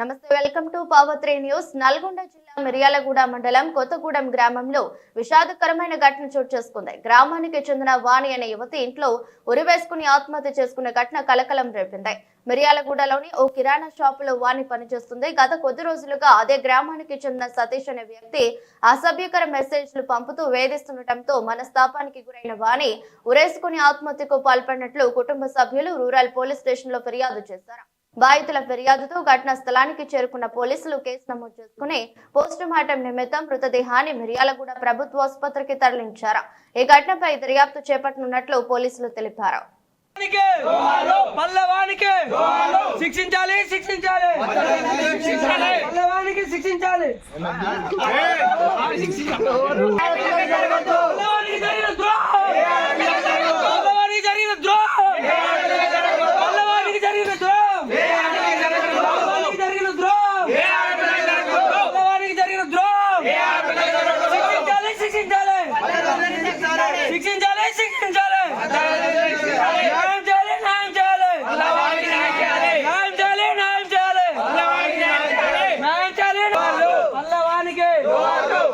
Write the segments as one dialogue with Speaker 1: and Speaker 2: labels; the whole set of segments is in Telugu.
Speaker 1: నమస్తే welcome to power three news. Nalgonda జిల్లా మిర్యాలగూడ మండలం కొత్తగూడెం గ్రామంలో విషాదకరమైన ఘటన చోటు చేసుకుంది. గ్రామానికి చెందిన వాణి అనే యువతి ఇంట్లో ఉరివేసుకుని ఆత్మహత్య చేసుకున్న ఘటన కలకలం రేపింది. మిర్యాలగూడలోని ఓ కిరాణా షాపులో వాణి పనిచేస్తుంది. గత కొద్ది రోజులుగా అదే గ్రామానికి చెందిన సతీష్ అనే వ్యక్తి అసభ్యకర మెసేజ్లు పంపుతూ వేధిస్తుండటంతో మనస్తాపానికి గురైన వాణి ఉరేసుకుని ఆత్మహత్యకు పాల్పడినట్లు కుటుంబ సభ్యులు రూరల్ పోలీస్ స్టేషన్లో ఫిర్యాదు చేశారు. బాధితుల ఫిర్యాదుతో ఘటనా స్థలానికి చేరుకున్న పోలీసులు కేసు నమోదు చేసుకుని పోస్ట్ మార్టం నిమిత్తం మృతదేహాన్ని మిర్యాలగూడ ప్రభుత్వ ఆసుపత్రికి తరలించారు. ఈ ఘటనపై దర్యాప్తు చేపట్టనున్నట్లు పోలీసులు తెలిపారు!
Speaker 2: పల్లవానికి! శిక్షించాలి శిక్షించాలి! పల్లవానికి శిక్షించాలి పల్లవానికి జరిగిన ద్రోహం పల్లవానికి జరిగిన ద్రోహం పల్లవానికి జరిగిన ద్రోహం పల్లవానికి జరిగిన ద్రోహం పల్లవానికి జరిగిన ద్రోహం శిక్షించాలి శిక్షించాలి శిక్షించాలి న్యాయం చేయాలి న్యాయం చేయాలి న్యాయం చేయాలి న్యాయం చేయాలి న్యాయం చేయాలి పల్లవానికి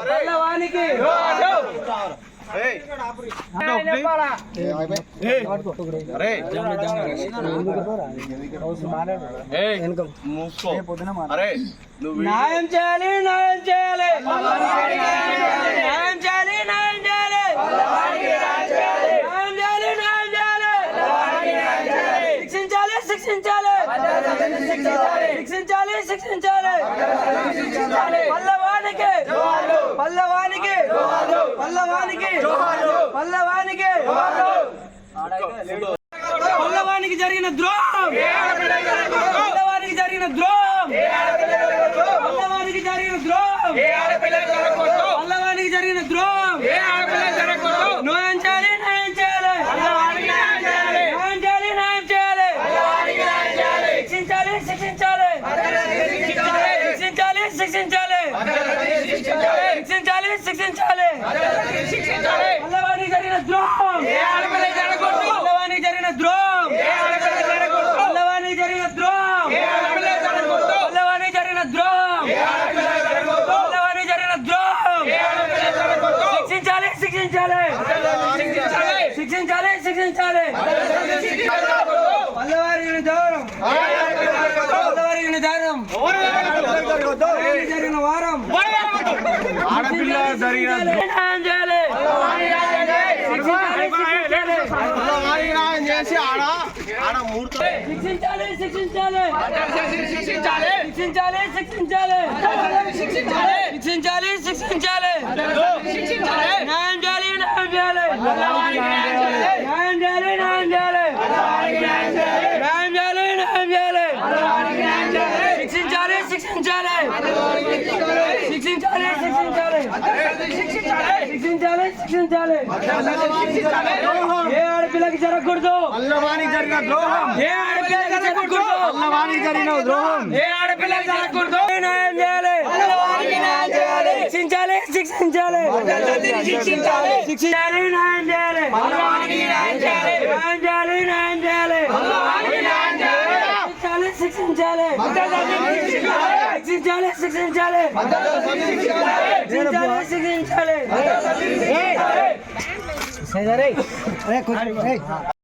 Speaker 2: పల్లవానికి. న్యాయం చేయాలి న్యాయం చేయాలి న్యాయం చేయాలి న్యాయం చేయాలి న్యాయం చేయాలి న్యాయం చేయాలి శిక్షించాలి శిక్షించాలి శిక్షించాలి. పల్లవానికి. పల్లవానికి. పల్లవానికి. పల్లవానికి. పల్లవానికి జరిగిన ద్రోహం. పల్లవానికి జరిగిన ద్రోహం. పల్లవానికి జరిగిన ద్రోహం. పల్లవానికి జరిగిన ద్రోహం న్యాయం చేయాలి న్యాయం చేయాలి న్యాయం చేయాలి న్యాయం చేయాలి శిక్షించాలి శిక్షించాలి శిక్షించాలి శిక్షించాలి శిక్షించాలి శిక్షించాలి పల్లవానికి జరిగిన ద్రోహం పల్లవానికి జరిగిన ద్రోహం పల్లవానికి జరిగిన ద్రోహం పల్లవానికి జరిగిన ద్రోహం పల్లవానికి జరిగిన ద్రోహం శిక్షించాలి శిక్షించాలి శిక్షించాలి శిక్షించాలి పల్లవారికి దారం పల్లవారికి దారం పల్లవారికి జరిగిన వారం?
Speaker 3: ఆడపిల్ల జరిగిన
Speaker 2: శిక్షించాలి, శిక్షించాలి.
Speaker 3: న్యాయం చేసి ఆడ ఆడ మూడుతో
Speaker 2: శిక్షించాలి శిక్షించాలి. శిక్షించాలి. శిక్షించాలి శిక్షించాలి. శిక్షించాలి న్యాయం చేయాలి న్యాయం చేయాలి న్యాయం చేయాలి న్యాయం చేయాలి న్యాయం చేయాలి శిక్షించాలి శిక్షించాలి శిక్షించాలి శిక్షించాలి. శిక్షించాలి ఏ ఆడపిల్లకి జరగకూడదు.
Speaker 3: పల్లవానికి జరిగిన ద్రోహం.
Speaker 2: ఏ ఆడపిల్లకి జరగకూడదు.
Speaker 3: పల్లవానికి జరిగిన ద్రోహం.
Speaker 2: ఏ ఆడపిల్లకి జరగకూడదు. న్యాయం చేయాలి. శిక్షించాలి శిక్షించాలి. శిక్షించాలి శిక్షించాలి న్యాయం చేయాలి. న్యాయం చేయాలి. న్యాయం చేయాలి శిక్షించాలి శిక్షించాలి. శిక్షించాలి శిక్షించాలి శిక్షించాలి శిక్షించాలి